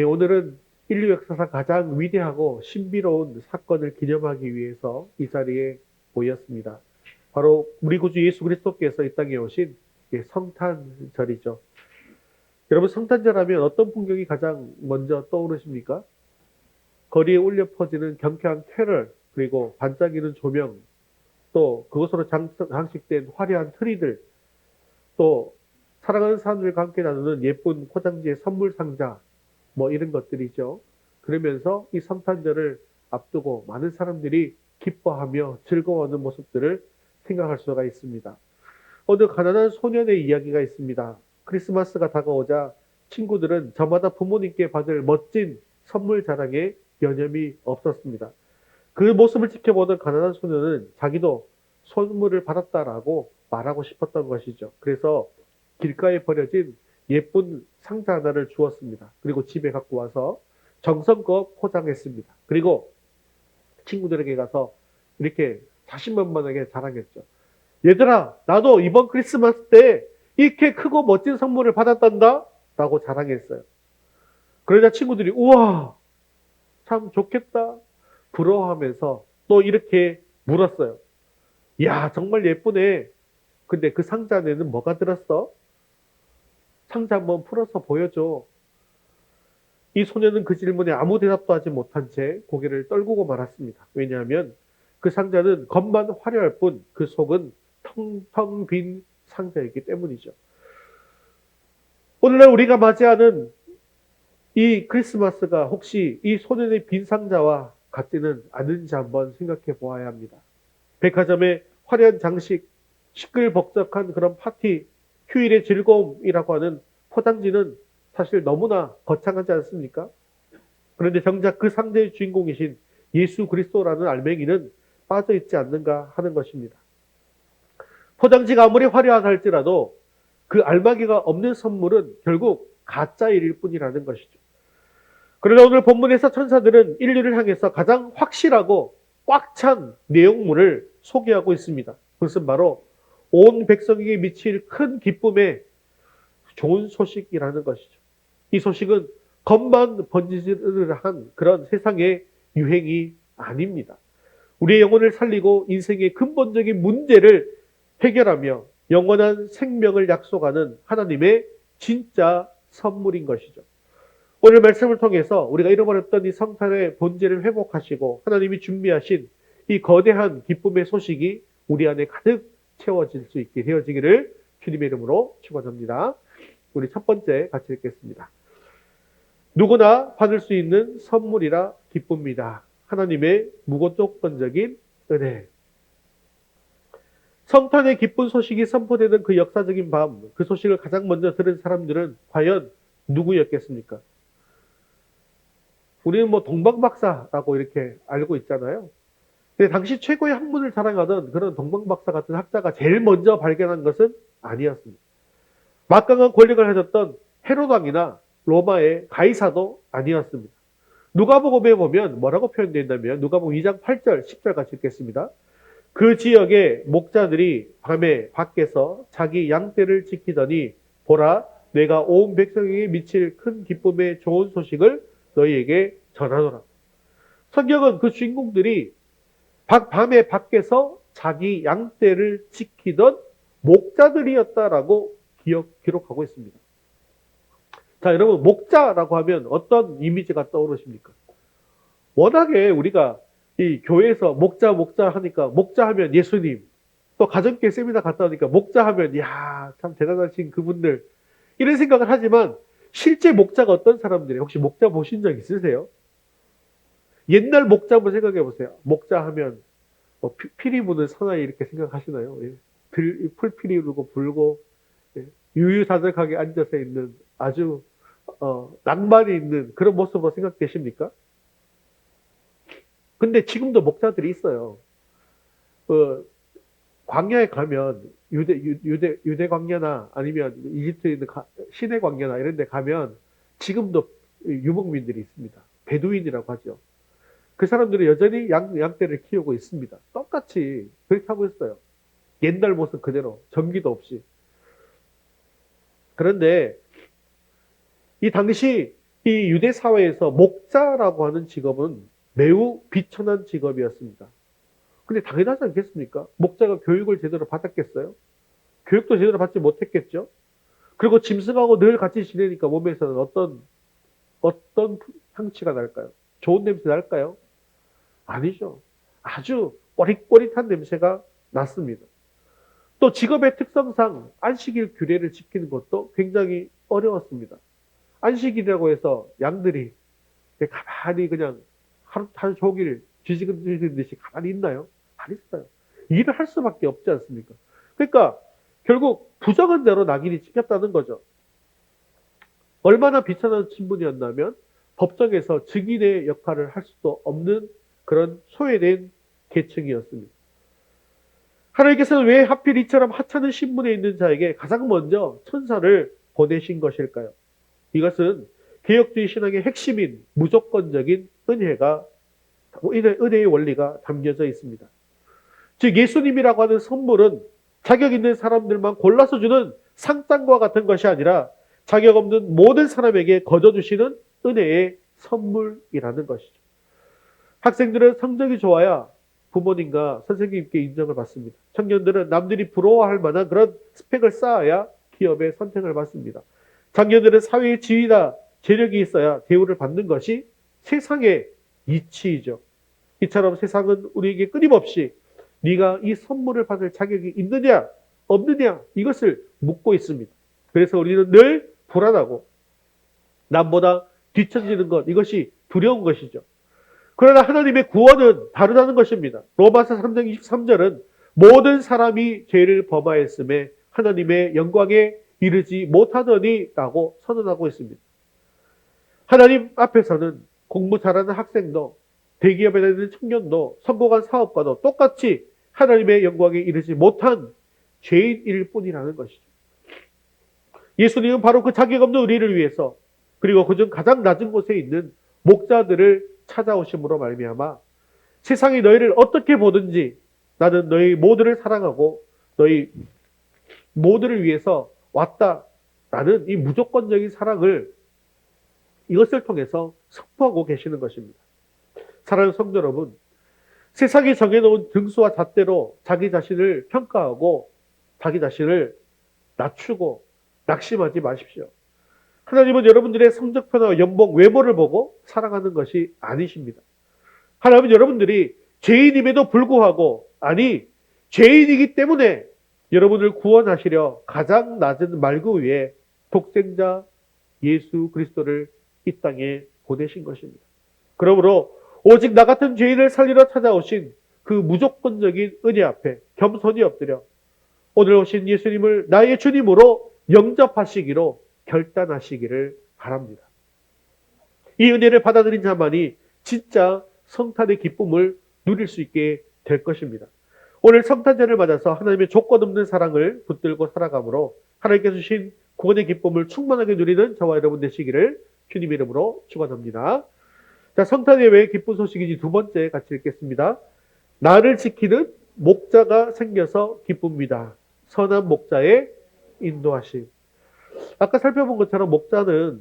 예, 오늘은 인류 역사상 가장 위대하고 신비로운 사건을 기념하기 위해서 이 자리에 모였습니다. 바로 우리 구주 예수 그리스도께서 이 땅에 오신 예, 성탄절이죠. 여러분 성탄절 하면 어떤 풍경이 가장 먼저 떠오르십니까? 거리에 울려 퍼지는 경쾌한 캐럴 그리고 반짝이는 조명 또 그것으로 장, 장식된 화려한 트리들 또 사랑하는 사람들과 함께 나누는 예쁜 포장지의 선물 상자 뭐 이런 것들이죠. 그러면서 이 성탄절을 앞두고 많은 사람들이 기뻐하며 즐거워하는 모습들을 생각할 수가 있습니다. 어느 가난한 소년의 이야기가 있습니다. 크리스마스가 다가오자 친구들은 저마다 부모님께 받을 멋진 선물 자랑에 여념이 없었습니다. 그 모습을 지켜보던 가난한 소년은 자기도 선물을 받았다라고 말하고 싶었던 것이죠. 그래서 길가에 버려진 예쁜 상자 하나를 주었습니다. 그리고 집에 갖고 와서 정성껏 포장했습니다. 그리고 친구들에게 가서 이렇게 자신만만하게 자랑했죠. 얘들아, 나도 이번 크리스마스 때 이렇게 크고 멋진 선물을 받았단다? 라고 자랑했어요. 그러자 친구들이, 우와, 참 좋겠다. 부러워하면서 또 이렇게 물었어요. 야, 정말 예쁘네. 근데 그 상자 안에는 뭐가 들었어? 상자 한번 풀어서 보여줘. 이 소녀는 그 질문에 아무 대답도 하지 못한 채 고개를 떨구고 말았습니다. 왜냐하면 그 상자는 겉만 화려할 뿐 그 속은 텅텅 빈 상자이기 때문이죠. 오늘날 우리가 맞이하는 이 크리스마스가 혹시 이 소년의 빈 상자와 같지는 않은지 한번 생각해 보아야 합니다. 백화점의 화려한 장식, 시끌벅적한 그런 파티, 휴일의 즐거움이라고 하는 포장지는 사실 너무나 거창하지 않습니까? 그런데 정작 그 상대의 주인공이신 예수 그리스도라는 알맹이는 빠져 있지 않는가 하는 것입니다. 포장지가 아무리 화려하다 할지라도 그 알마기가 없는 선물은 결국 가짜일일 뿐이라는 것이죠. 그러나 오늘 본문에서 천사들은 인류를 향해서 가장 확실하고 꽉 찬 내용물을 소개하고 있습니다. 그것은 바로 온 백성에게 미칠 큰 기쁨의 좋은 소식이라는 것이죠. 이 소식은 겉만 번지르르 한 그런 세상의 유행이 아닙니다. 우리의 영혼을 살리고 인생의 근본적인 문제를 해결하며 영원한 생명을 약속하는 하나님의 진짜 선물인 것이죠. 오늘 말씀을 통해서 우리가 잃어버렸던 이 성탄의 본질을 회복하시고 하나님이 준비하신 이 거대한 기쁨의 소식이 우리 안에 가득 채워질 수 있게 되어지기를 주님의 이름으로 축원합니다. 우리 첫 번째 같이 읽겠습니다. 누구나 받을 수 있는 선물이라 기쁩니다. 하나님의 무조건적인 은혜. 성탄의 기쁜 소식이 선포되는 그 역사적인 밤, 그 소식을 가장 먼저 들은 사람들은 과연 누구였겠습니까? 우리는 뭐 동방박사라고 이렇게 알고 있잖아요. 당시 최고의 학문을 자랑하던 그런 동방박사 같은 학자가 제일 먼저 발견한 것은 아니었습니다. 막강한 권력을 가졌던 헤로당이나 로마의 가이사도 아니었습니다. 누가복음에 보면 뭐라고 표현되어 있냐면 누가복음 2장 8절, 10절 같이 읽겠습니다. 그 지역의 목자들이 밤에 밖에서 자기 양떼를 지키더니 보라 내가 온 백성에게 미칠 큰 기쁨의 좋은 소식을 너희에게 전하노라. 성경은 그 주인공들이 밤에 밖에서 자기 양떼를 지키던 목자들이었다라고 기억, 기록하고 있습니다. 자, 여러분, 목자라고 하면 어떤 이미지가 떠오르십니까? 워낙에 우리가 이 교회에서 목자, 목자 하니까, 목자 하면 예수님, 또 가정교회 세미나 갔다 오니까, 목자 하면, 야참 대단하신 그분들, 이런 생각을 하지만, 실제 목자가 어떤 사람들이에요? 혹시 목자 보신 적 있으세요? 옛날 목자 한번 생각해 보세요. 목자 하면, 뭐 피리 부는 사나이 이렇게 생각하시나요? 예. 풀피리 불고 불고, 예. 유유자적하게 앉아서 있는 아주 어, 낭만이 있는 그런 모습으로 생각되십니까? 근데 지금도 목자들이 있어요. 어, 광야에 가면 유대 유대 유대 광야나 아니면 이집트에 있는 시내 광야나 이런 데 가면 지금도 유목민들이 있습니다. 베두인이라고 하죠. 그 사람들은 여전히 양, 양떼를 키우고 있습니다. 똑같이 그렇게 하고 있어요. 옛날 모습 그대로 전기도 없이. 그런데 이 당시 이 유대 사회에서 목자라고 하는 직업은 매우 비천한 직업이었습니다. 근데 당연하지 않겠습니까? 목자가 교육을 제대로 받았겠어요? 교육도 제대로 받지 못했겠죠? 그리고 짐승하고 늘 같이 지내니까 몸에서는 어떤, 어떤 향취가 날까요? 좋은 냄새 날까요? 아니죠. 아주 꼬릿꼬릿한 냄새가 났습니다. 또 직업의 특성상 안식일 규례를 지키는 것도 굉장히 어려웠습니다. 안식일이라고 해서 양들이 가만히 그냥 하루, 하루 종일 쥐지근 듯이 가만히 있나요? 안 있어요. 일을 할 수밖에 없지 않습니까? 그러니까 결국 부정한 대로 낙인이 찍혔다는 거죠. 얼마나 비천한 신분이었냐면 법정에서 증인의 역할을 할 수도 없는 그런 소외된 계층이었습니다. 하나님께서는 왜 하필 이처럼 하찮은 신분에 있는 자에게 가장 먼저 천사를 보내신 것일까요? 이것은 개혁주의 신앙의 핵심인 무조건적인 은혜가 은혜의 원리가 담겨져 있습니다. 즉 예수님이라고 하는 선물은 자격 있는 사람들만 골라서 주는 상장과 같은 것이 아니라 자격 없는 모든 사람에게 거저 주시는 은혜의 선물이라는 것이죠. 학생들은 성적이 좋아야 부모님과 선생님께 인정을 받습니다. 청년들은 남들이 부러워할 만한 그런 스펙을 쌓아야 기업의 선택을 받습니다. 장년들은 사회의 지위나 재력이 있어야 대우를 받는 것이 세상의 이치이죠. 이처럼 세상은 우리에게 끊임없이 네가 이 선물을 받을 자격이 있느냐 없느냐 이것을 묻고 있습니다. 그래서 우리는 늘 불안하고 남보다 뒤처지는 것 이것이 두려운 것이죠. 그러나 하나님의 구원은 다르다는 것입니다. 로마서 3장 23절은 모든 사람이 죄를 범하였음에 하나님의 영광에 이르지 못하더니 라고 선언하고 있습니다. 하나님 앞에서는 공부 잘하는 학생도 대기업에 다니는 청년도 성공한 사업가도 똑같이 하나님의 영광에 이르지 못한 죄인일 뿐이라는 것이죠. 예수님은 바로 그 자격 없는 우리를 위해서 그리고 그중 가장 낮은 곳에 있는 목자들을 찾아오심으로 말미암아 세상이 너희를 어떻게 보든지 나는 너희 모두를 사랑하고 너희 모두를 위해서 왔다 라는 이 무조건적인 사랑을 이것을 통해서 선포하고 계시는 것입니다. 사랑하는 성도 여러분, 세상이 정해놓은 등수와 잣대로 자기 자신을 평가하고 자기 자신을 낮추고 낙심하지 마십시오. 하나님은 여러분들의 성적표나 연봉, 외모를 보고 사랑하는 것이 아니십니다. 하나님은 여러분들이 죄인임에도 불구하고, 아니, 죄인이기 때문에 여러분을 구원하시려 가장 낮은 말구 위에 독생자 예수 그리스도를 이 땅에 보내신 것입니다. 그러므로 오직 나 같은 죄인을 살리러 찾아오신 그 무조건적인 은혜 앞에 겸손히 엎드려 오늘 오신 예수님을 나의 주님으로 영접하시기로 결단하시기를 바랍니다. 이 은혜를 받아들인 자만이 진짜 성탄의 기쁨을 누릴 수 있게 될 것입니다. 오늘 성탄절을 맞아서 하나님의 조건 없는 사랑을 붙들고 살아가므로 하나님께서 주신 구원의 기쁨을 충만하게 누리는 저와 여러분 되시기를 주님 이름으로 축원합니다. 자, 성탄의 왜 기쁜 소식이지 두 번째 같이 읽겠습니다. 나를 지키는 목자가 생겨서 기쁩니다. 선한 목자의 인도하심. 아까 살펴본 것처럼 목자는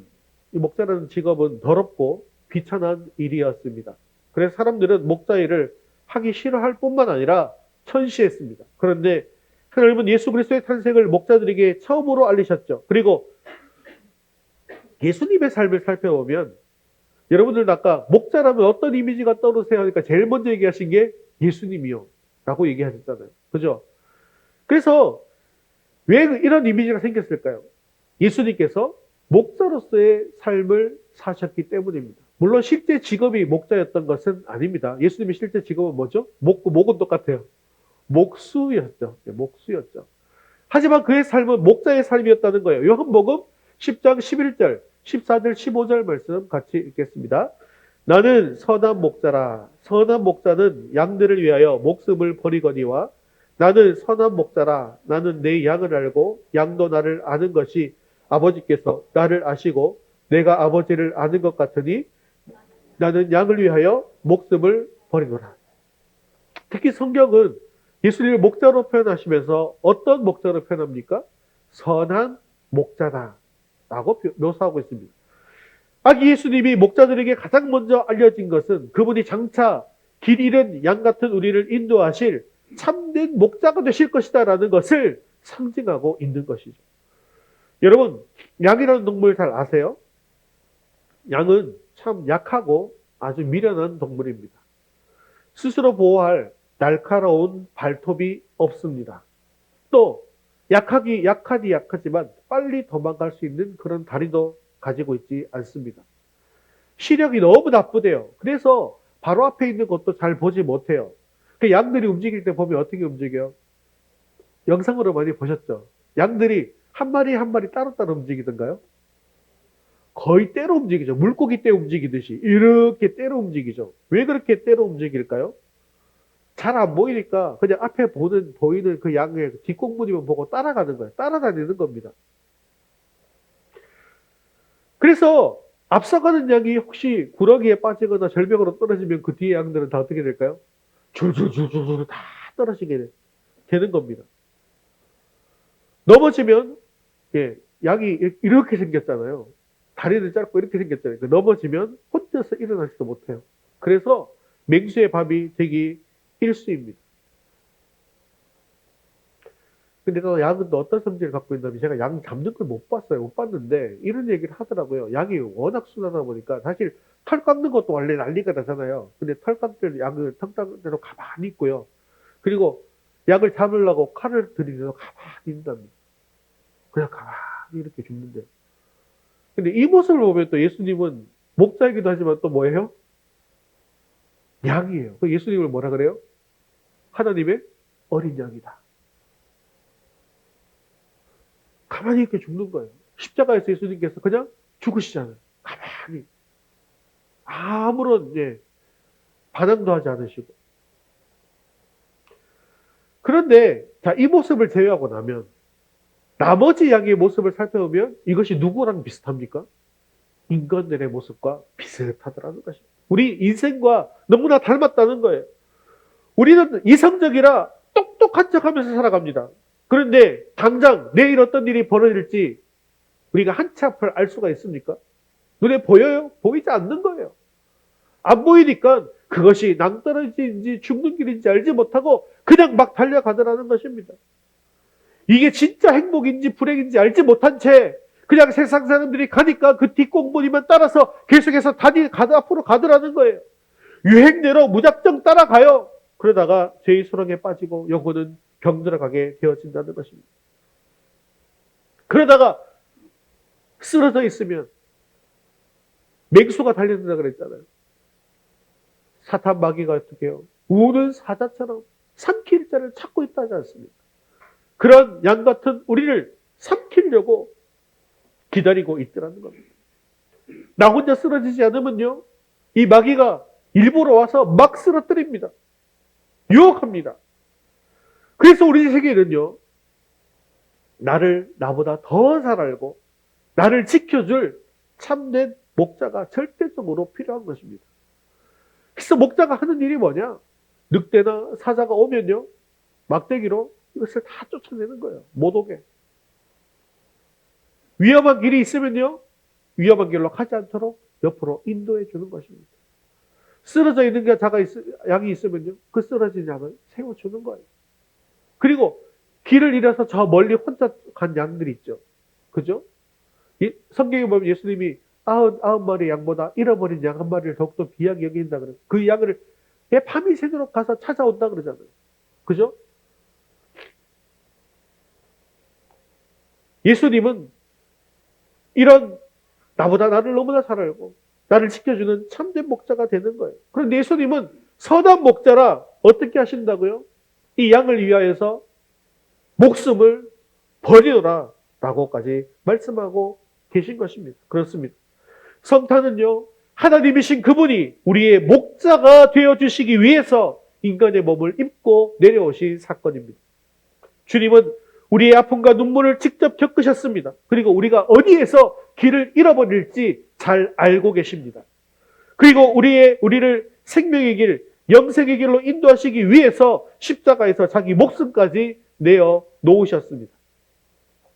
이 목자라는 직업은 더럽고 비천한 일이었습니다. 그래서 사람들은 목자 일을 하기 싫어할 뿐만 아니라 천시했습니다. 그런데 하나님은 예수 그리스도의 탄생을 목자들에게 처음으로 알리셨죠. 그리고 예수님의 삶을 살펴보면 여러분들 아까 목자라면 어떤 이미지가 떠오르세요 하니까 제일 먼저 얘기하신 게 예수님이요. 라고 얘기하셨잖아요. 그죠? 그래서 왜 이런 이미지가 생겼을까요? 예수님께서 목자로서의 삶을 사셨기 때문입니다. 물론 실제 직업이 목자였던 것은 아닙니다. 예수님의 실제 직업은 뭐죠? 목, 목은 똑같아요. 목수였죠. 네, 목수였죠. 하지만 그의 삶은 목자의 삶이었다는 거예요. 요한복음 10장 11절, 14절, 15절 말씀 같이 읽겠습니다. 나는 선한 목자라. 선한 목자는 양들을 위하여 목숨을 버리거니와 나는 선한 목자라. 나는 내 양을 알고 양도 나를 아는 것이 아버지께서 나를 아시고 내가 아버지를 아는 것 같으니 나는 양을 위하여 목숨을 버리노라. 특히 성경은 예수님을 목자로 표현하시면서 어떤 목자로 표현합니까? 선한 목자다. 라고 묘사하고 있습니다. 아기 예수님이 목자들에게 가장 먼저 알려진 것은 그분이 장차 길 잃은 양 같은 우리를 인도하실 참된 목자가 되실 것이다라는 것을 상징하고 있는 것이죠. 여러분, 양이라는 동물 잘 아세요? 양은 참 약하고 아주 미련한 동물입니다. 스스로 보호할 날카로운 발톱이 없습니다. 또 약하기 약하디 약하지만 빨리 도망갈 수 있는 그런 다리도 가지고 있지 않습니다. 시력이 너무 나쁘대요. 그래서 바로 앞에 있는 것도 잘 보지 못해요. 그 양들이 움직일 때 보면 어떻게 움직여요? 영상으로 많이 보셨죠? 양들이 한 마리 한 마리 따로따로 움직이던가요? 거의 때로 움직이죠. 물고기 때 움직이듯이 이렇게 때로 움직이죠. 왜 그렇게 때로 움직일까요? 잘 안 보이니까 그냥 앞에 보는 보이는 그 양의 뒷공무니만 보고 따라가는 거예요. 따라다니는 겁니다. 그래서 앞서가는 양이 혹시 구러기에 빠지거나 절벽으로 떨어지면 그 뒤에 양들은 다 어떻게 될까요? 줄줄줄줄줄 다 떨어지게 되는 겁니다. 넘어지면 예, 양이 이렇게 생겼잖아요. 다리는 짧고 이렇게 생겼잖아요. 그 넘어지면 혼자서 일어나지도 못해요. 그래서 맹수의 밥이 되기 일수입니다. 근데 또 양은 또 어떤 성질을 갖고 있냐면 제가 양 잡는 걸 못 봤어요. 못 봤는데 이런 얘기를 하더라고요. 양이 워낙 순하다 보니까 사실 털 깎는 것도 원래 난리가 나잖아요. 근데 털 깎을 양을 털 깎는 대로 가만히 있고요. 그리고 양을 잡으려고 칼을 들이면서 가만히 있답니다. 그냥 가만히 이렇게 죽는데. 근데 이 모습을 보면 또 예수님은 목자이기도 하지만 또 뭐예요? 양이에요. 그 예수님을 뭐라 그래요? 하나님의 어린 양이다. 가만히 이렇게 죽는 거예요. 십자가에서 예수님께서 그냥 죽으시잖아요. 가만히. 아무런, 예, 반항도 하지 않으시고. 그런데, 자, 이 모습을 제외하고 나면, 나머지 양의 모습을 살펴보면 이것이 누구랑 비슷합니까? 인간들의 모습과 비슷하더라는 것입니다. 우리 인생과 너무나 닮았다는 거예요. 우리는 이성적이라 똑똑한 척 하면서 살아갑니다. 그런데 당장 내일 어떤 일이 벌어질지 우리가 한치 앞을 알 수가 있습니까? 눈에 보여요? 보이지 않는 거예요. 안 보이니까 그것이 낭떠러지인지 죽는 길인지 알지 못하고 그냥 막 달려가더라는 것입니다. 이게 진짜 행복인지 불행인지 알지 못한 채 그냥 세상 사람들이 가니까 그 뒷공무니만 따라서 계속해서 다니 가다 앞으로 가더라는 거예요. 유행대로 무작정 따라가요. 그러다가 죄의 수렁에 빠지고 영혼은 병들어가게 되어진다는 것입니다. 그러다가 쓰러져 있으면 맹수가 달려든다 그랬잖아요. 사탄 마귀가 어떻게 해요? 우는 사자처럼 삼킬 자를 찾고 있다지 않습니까? 그런 양 같은 우리를 삼키려고 기다리고 있더라는 겁니다. 나 혼자 쓰러지지 않으면요, 이 마귀가 일부러 와서 막 쓰러뜨립니다. 유혹합니다. 그래서 우리 세계는요, 나를 나보다 더 잘 알고 나를 지켜줄 참된 목자가 절대적으로 필요한 것입니다. 그래서 목자가 하는 일이 뭐냐? 늑대나 사자가 오면요, 막대기로 이것을 다 쫓아내는 거예요. 못 오게. 위험한 길이 있으면요, 위험한 길로 가지 않도록 옆으로 인도해 주는 것입니다. 쓰러져 있는 게 자가 있, 양이 있으면요, 그 쓰러진 양을 세워주는 거예요. 그리고 길을 잃어서 저 멀리 혼자 간 양들이 있죠. 그죠? 성경에 보면 예수님이 아흔, 아흔 마리 양보다 잃어버린 양 한 마리를 더욱더 귀하게 여긴다 그래요. 그 양을 왜 밤이 새도록 가서 찾아온다 그러잖아요. 그죠? 예수님은 이런 나보다 나를 너무나 잘 알고 나를 지켜주는 참된 목자가 되는 거예요. 그런데 예수님은 선한 목자라 어떻게 하신다고요? 이 양을 위하여서 목숨을 버리노라 라고까지 말씀하고 계신 것입니다. 그렇습니다. 성탄은요, 하나님이신 그분이 우리의 목자가 되어 주시기 위해서 인간의 몸을 입고 내려오신 사건입니다. 주님은 우리의 아픔과 눈물을 직접 겪으셨습니다. 그리고 우리가 어디에서 길을 잃어버릴지 잘 알고 계십니다. 그리고 우리의, 우리를 생명의 길, 영생의 길로 인도하시기 위해서 십자가에서 자기 목숨까지 내어 놓으셨습니다.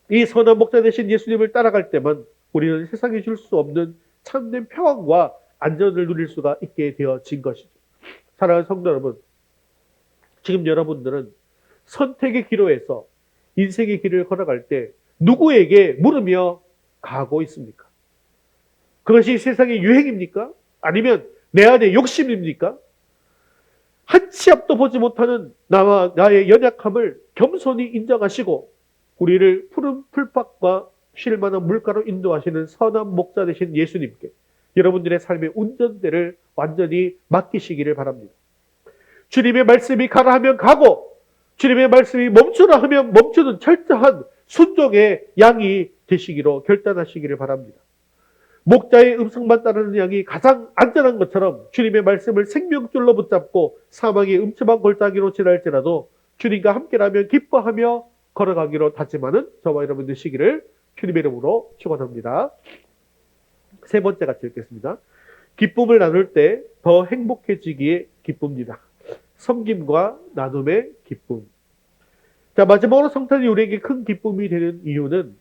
이 선한 목자 되신 예수님을 따라갈 때만 우리는 세상에 줄수 없는 참된 평안과 안전을 누릴 수가 있게 되어진 것이죠. 사랑하는 성도 여러분, 지금 여러분들은 선택의 기로에서 인생의 길을 걸어갈 때 누구에게 물으며 가고 있습니까? 그것이 세상의 유행입니까? 아니면 내 안의 욕심입니까? 한 치 앞도 보지 못하는 나와 나의 연약함을 겸손히 인정하시고 우리를 푸른 풀밭과 쉴 만한 물가로 인도하시는 선한 목자 되신 예수님께 여러분들의 삶의 운전대를 완전히 맡기시기를 바랍니다. 주님의 말씀이 가라 하면 가고 주님의 말씀이 멈추라 하면 멈추는 철저한 순종의 양이 되시기로 결단하시기를 바랍니다. 목자의 음성만 따르는 양이 가장 안전한 것처럼 주님의 말씀을 생명줄로 붙잡고 사망의 음침한 골짜기로 지날지라도 주님과 함께라면 기뻐하며 걸어가기로 다짐하는 저와 여러분 되시기를 주님의 이름으로 축원합니다. 세 번째 같이 읽겠습니다. 기쁨을 나눌 때 더 행복해지기에 기쁩니다. 섬김과 나눔의 기쁨. 자, 마지막으로 성탄이 우리에게 큰 기쁨이 되는 이유는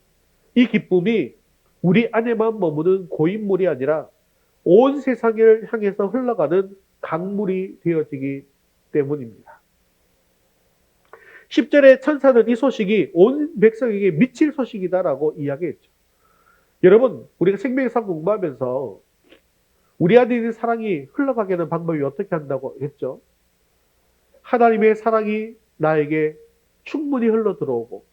이 기쁨이 우리 안에만 머무는 고인물이 아니라 온 세상을 향해서 흘러가는 강물이 되어지기 때문입니다. 10절에 천사는 이 소식이 온 백성에게 미칠 소식이다라고 이야기했죠. 여러분, 우리가 생명상 공부하면서 우리 안에 있는 사랑이 흘러가게 하는 방법이 어떻게 한다고 했죠? 하나님의 사랑이 나에게 충분히 흘러 들어오고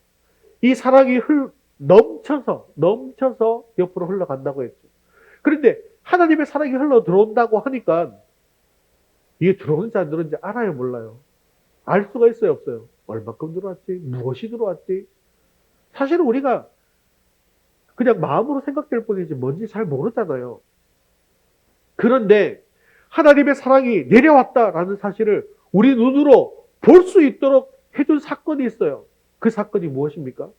이 사랑이 흘, 넘쳐서 넘쳐서 옆으로 흘러간다고 했죠. 그런데 하나님의 사랑이 흘러 들어온다고 하니까 이게 들어오는지 안 들어오는지 알아요, 몰라요? 알 수가 있어요, 없어요? 얼마큼 들어왔지? 무엇이 들어왔지? 사실은 우리가 그냥 마음으로 생각될 뿐이지 뭔지 잘 모르잖아요. 그런데 하나님의 사랑이 내려왔다라는 사실을 우리 눈으로 볼 수 있도록 해준 사건이 있어요. 그 사건이 무엇입니까?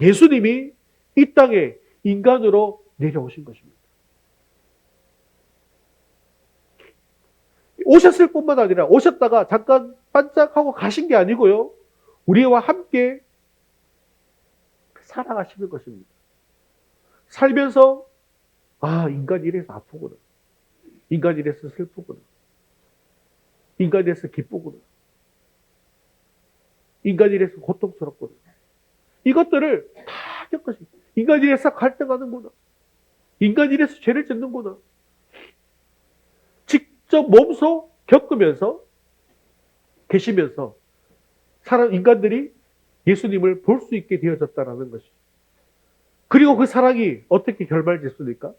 예수님이 이 땅에 인간으로 내려오신 것입니다. 오셨을 뿐만 아니라 오셨다가 잠깐 반짝하고 가신 게 아니고요. 우리와 함께 살아가시는 것입니다. 살면서 아 인간이 이래서 아프구나. 인간이 이래서 슬프구나. 인간이 이래서 기쁘구나. 인간이 이래서 고통스럽구나. 이것들을 다 겪으시. 인간이 이래서 갈등하는구나. 인간이 이래서 죄를 짓는구나. 직접 몸소 겪으면서 계시면서 사람 인간들이 예수님을 볼 수 있게 되어졌다라는 것이. 그리고 그 사랑이 어떻게 결말됐습니까?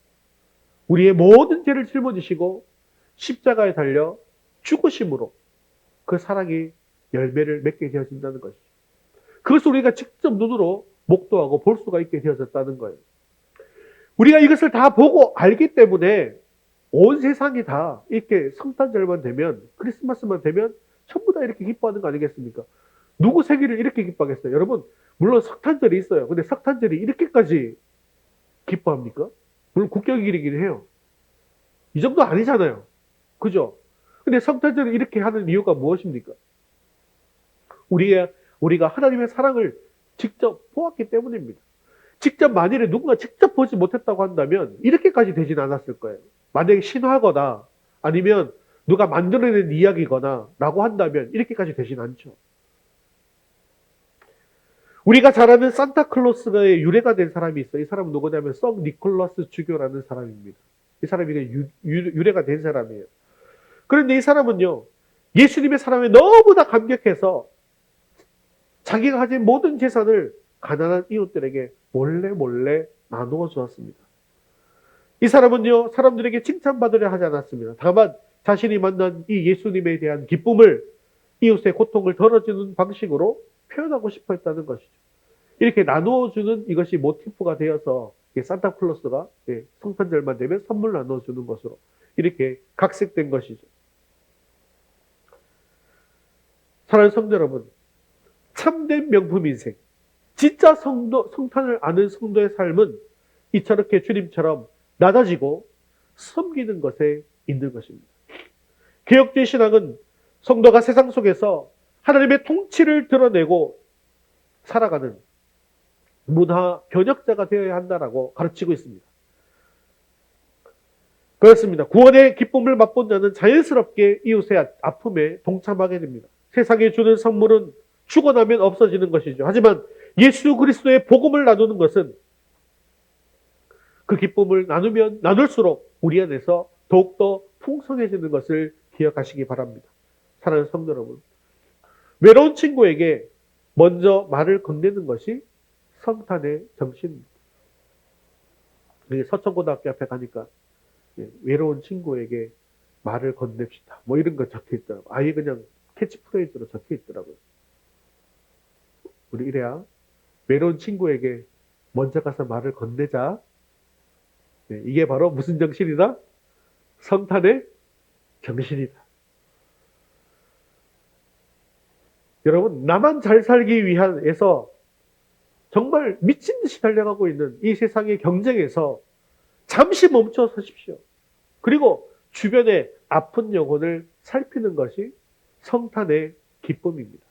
우리의 모든 죄를 짊어지시고 십자가에 달려 죽으심으로 그 사랑이 열매를 맺게 되어진다는 것이죠. 그것을 우리가 직접 눈으로 목도하고 볼 수가 있게 되어졌다는 거예요. 우리가 이것을 다 보고 알기 때문에 온 세상이 다 이렇게 성탄절만 되면 크리스마스만 되면 전부 다 이렇게 기뻐하는 거 아니겠습니까? 누구 생일을 이렇게 기뻐하겠어요? 여러분 물론 석탄절이 있어요. 근데 석탄절이 이렇게까지 기뻐합니까? 물론 국경일이긴 해요. 이 정도 아니잖아요. 그죠? 근데 성탄절을 이렇게 하는 이유가 무엇입니까? 우리가, 우리가 하나님의 사랑을 직접 보았기 때문입니다. 직접 만일에 누군가 직접 보지 못했다고 한다면 이렇게까지 되진 않았을 거예요. 만약에 신화거나 아니면 누가 만들어낸 이야기거나 라고 한다면 이렇게까지 되진 않죠. 우리가 잘 아는 산타클로스의 유래가 된 사람이 있어요. 이 사람은 누구냐면 성 니콜라스 주교라는 사람입니다. 이 사람이 유, 유, 래가 된 사람이에요. 그런데 이 사람은요, 예수님의 사랑에 너무나 감격해서 자기가 가진 모든 재산을 가난한 이웃들에게 몰래 몰래 나누어 주었습니다. 이 사람은요, 사람들에게 칭찬받으려 하지 않았습니다. 다만 자신이 만난 이 예수님에 대한 기쁨을 이웃의 고통을 덜어주는 방식으로 표현하고 싶어 했다는 것이죠. 이렇게 나누어주는 이것이 모티프가 되어서 산타클로스가 예, 성탄절만 되면 선물 나눠주는 것으로 이렇게 각색된 것이죠. 사랑하는 성도 여러분, 참된 명품 인생, 진짜 성도, 성탄을 아는 성도의 삶은 이처렇게 주님처럼 낮아지고 섬기는 것에 있는 것입니다. 개혁주의 신앙은 성도가 세상 속에서 하나님의 통치를 드러내고 살아가는 문화 변혁자가 되어야 한다라고 가르치고 있습니다. 그렇습니다. 구원의 기쁨을 맛본 자는 자연스럽게 이웃의 아픔에 동참하게 됩니다. 세상에 주는 선물은 죽어나면 없어지는 것이죠. 하지만 예수 그리스도의 복음을 나누는 것은 그 기쁨을 나누면 나눌수록 우리 안에서 더욱더 풍성해지는 것을 기억하시기 바랍니다. 사랑하는 성도 여러분. 외로운 친구에게 먼저 말을 건네는 것이 성탄의 정신입니다. 서천고등학교 앞에 가니까 예, 외로운 친구에게 말을 건넵시다. 뭐 이런 거 적혀 있더라고요. 아예 그냥 캐치프레이즈로 적혀 있더라고요. 우리 이래야 외로운 친구에게 먼저 가서 말을 건네자. 네, 이게 바로 무슨 정신이다? 성탄의 정신이다. 여러분, 나만 잘 살기 위해서 정말 미친 듯이 달려가고 있는 이 세상의 경쟁에서 잠시 멈춰 서십시오. 그리고 주변의 아픈 영혼을 살피는 것이 성탄의 기쁨입니다.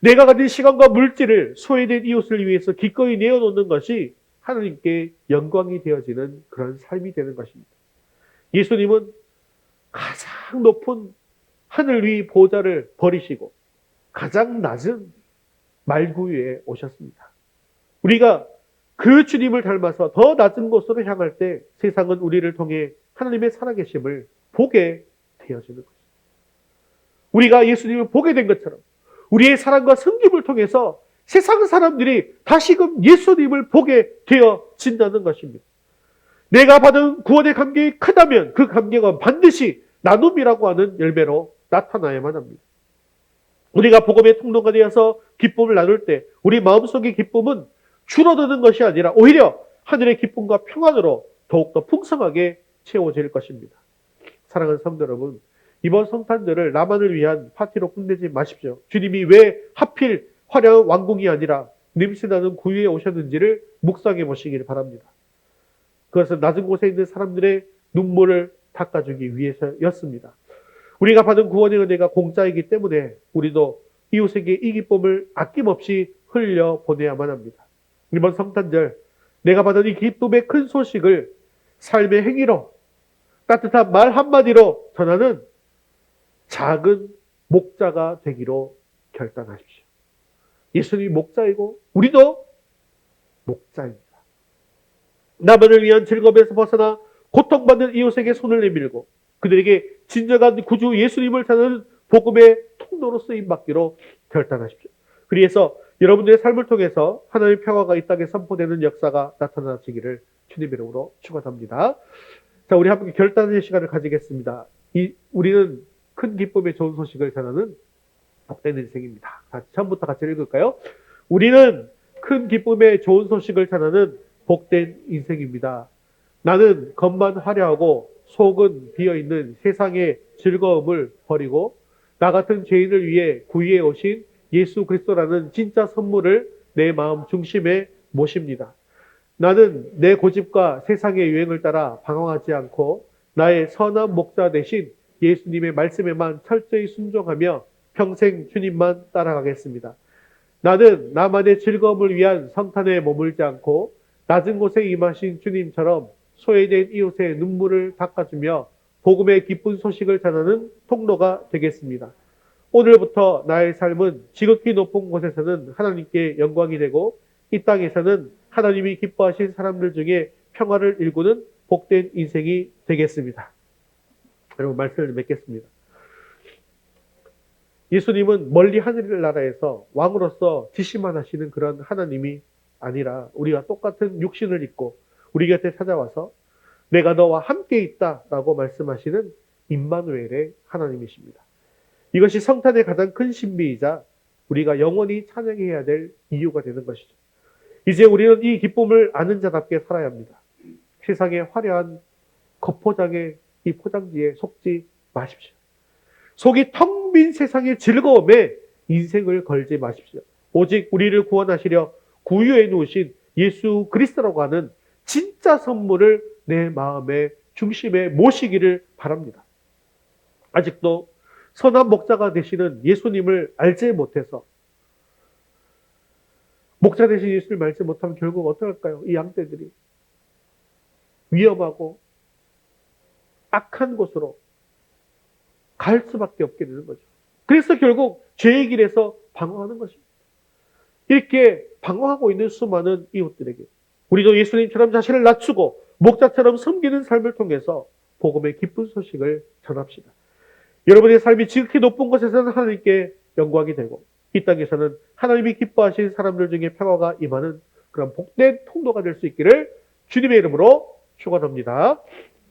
내가 가진 시간과 물질을 소외된 이웃을 위해서 기꺼이 내어놓는 것이 하나님께 영광이 되어지는 그런 삶이 되는 것입니다. 예수님은 가장 높은 하늘 위 보좌를 버리시고 가장 낮은 말구유에 오셨습니다. 우리가 그 주님을 닮아서 더 낮은 곳으로 향할 때 세상은 우리를 통해 하나님의 살아계심을 보게 되어지는 것입니다. 우리가 예수님을 보게 된 것처럼 우리의 사랑과 성김을 통해서 세상 사람들이 다시금 예수님을 보게 되어진다는 것입니다. 내가 받은 구원의 감격이 크다면 그 감격은 반드시 나눔이라고 하는 열매로 나타나야만 합니다. 우리가 복음의 통로가 되어서 기쁨을 나눌 때 우리 마음속의 기쁨은 줄어드는 것이 아니라 오히려 하늘의 기쁨과 평안으로 더욱더 풍성하게 채워질 것입니다. 사랑하는 성도 여러분, 이번 성탄절을 나만을 위한 파티로 끝내지 마십시오. 주님이 왜 하필 화려한 왕궁이 아니라 냄새나는 구유에 오셨는지를 묵상해 보시길 바랍니다. 그것은 낮은 곳에 있는 사람들의 눈물을 닦아주기 위해서였습니다. 우리가 받은 구원의 은혜가 공짜이기 때문에 우리도 이웃에게 이 기쁨을 아낌없이 흘려 보내야만 합니다. 이번 성탄절 내가 받은 이 기쁨의 큰 소식을 삶의 행위로 따뜻한 말 한마디로 전하는 작은 목자가 되기로 결단하십시오. 예수님이 목자이고 우리도 목자입니다. 나만을 위한 즐거움에서 벗어나 고통받는 이웃에게 손을 내밀고 그들에게 진정한 구주 예수님을 찾는 복음의 통로로 쓰임 받기로 결단하십시오. 그래서 여러분들의 삶을 통해서 하나님의 평화가 이 땅에 선포되는 역사가 나타나시기를 주님 이름으로 축원합니다. 자, 우리 함께 결단의 시간을 가지겠습니다. 이 우리는 큰 기쁨의 좋은 소식을 전하는 복된 인생입니다. 자, 처음부터 같이 읽을까요? 우리는 큰 기쁨의 좋은 소식을 전하는 복된 인생입니다. 나는 겉만 화려하고 속은 비어있는 세상의 즐거움을 버리고 나 같은 죄인을 위해 구유해 오신 예수 그리스도라는 진짜 선물을 내 마음 중심에 모십니다. 나는 내 고집과 세상의 유행을 따라 방황하지 않고 나의 선한 목자 대신 예수님의 말씀에만 철저히 순종하며 평생 주님만 따라가겠습니다. 나는 나만의 즐거움을 위한 성탄에 머물지 않고 낮은 곳에 임하신 주님처럼 소외된 이웃의 눈물을 닦아주며 복음의 기쁜 소식을 전하는 통로가 되겠습니다. 오늘부터 나의 삶은 지극히 높은 곳에서는 하나님께 영광이 되고 이 땅에서는 하나님이 기뻐하신 사람들 중에 평화를 일구는 복된 인생이 되겠습니다. 여러분 말씀을 맺겠습니다. 예수님은 멀리 하늘나라에서 왕으로서 지시만 하시는 그런 하나님이 아니라 우리가 똑같은 육신을 입고 우리 곁에 찾아와서 내가 너와 함께 있다라고 말씀하시는 임마누엘의 하나님이십니다. 이것이 성탄의 가장 큰 신비이자 우리가 영원히 찬양해야 될 이유가 되는 것이죠. 이제 우리는 이 기쁨을 아는 자답게 살아야 합니다. 세상의 화려한 겉포장의 이 포장지에 속지 마십시오. 속이 텅 빈 세상의 즐거움에 인생을 걸지 마십시오. 오직 우리를 구원하시려 구유해 놓으신 예수 그리스도라고 하는 진짜 선물을 내 마음의 중심에 모시기를 바랍니다. 아직도 선한 목자가 되시는 예수님을 알지 못해서 목자 되신 예수를 알지 못하면 결국 어떡할까요? 이 양떼들이 위험하고 악한 곳으로 갈 수밖에 없게 되는 거죠. 그래서 결국 죄의 길에서 방황하는 것입니다. 이렇게 방황하고 있는 수많은 이웃들에게 우리도 예수님처럼 자신을 낮추고 목자처럼 섬기는 삶을 통해서 복음의 기쁜 소식을 전합시다. 여러분의 삶이 지극히 높은 곳에서는 하나님께 영광이 되고 이 땅에서는 하나님이 기뻐하신 사람들 중에 평화가 임하는 그런 복된 통로가 될 수 있기를 주님의 이름으로 축원합니다.